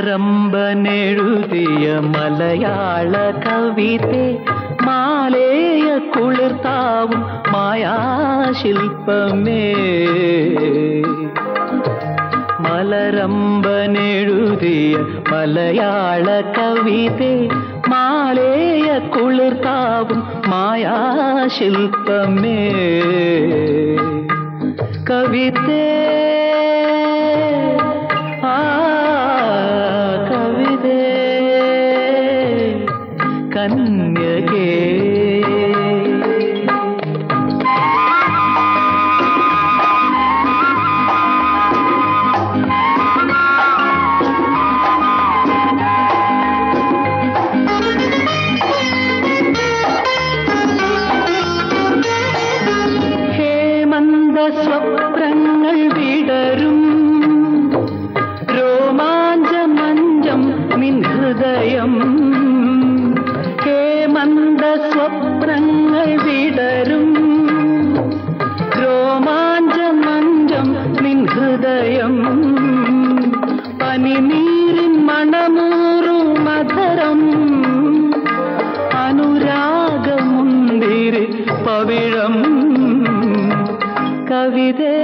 മലരമ്പനെഴുതിയ മലയാള കവിതെ മാലേയ കുളിർത്താവും മായാശില്പമേ. മലരമ്പനെഴുതിയ മലയാള കവിതെ മാലേയ കുളിർത്താവും മായാശില്പമേ. കവിതേ കന്യകേ സ്വപ്നങ്ങൾ വിടരും. കവിതേ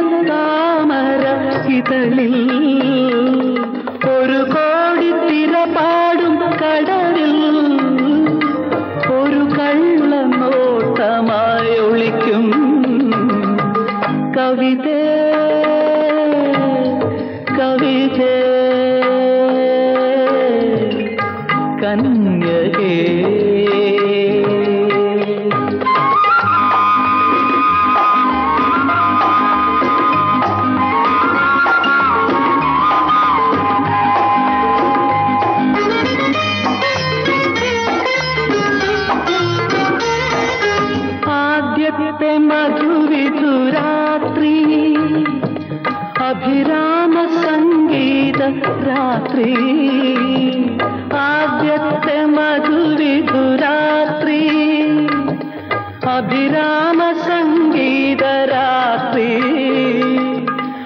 താമര ഇതളിൽ ഒരു കോടി തിര പാടും കടലിൽ ഒരു കള്ള നോട്ടമായി ഒളിക്കും കവിത കവിത. കന്യകേ. രാത്രി. ആദ്യത്തെ മധുവിധുരാത്രി. അഭിരാമ സംഗീത രാത്രി.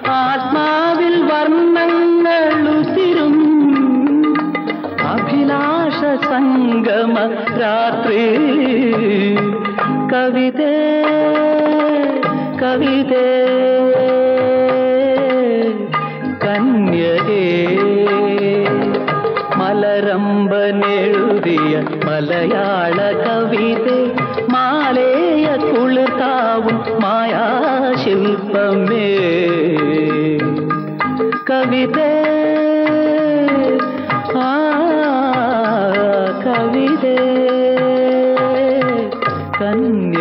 ആത്മാവിൽ വർണങ്ങൾ ഉതിരും അഭിലാഷ സംഗമ രാത്രി. കവിതേ കവിതേ. മലരമ്പനെഴുതിയ മലയാള കവിതേ മാലേയ കുളിർത്താവും മായാശില്പമേ കവിതേ ആ കവിതേ കന്യ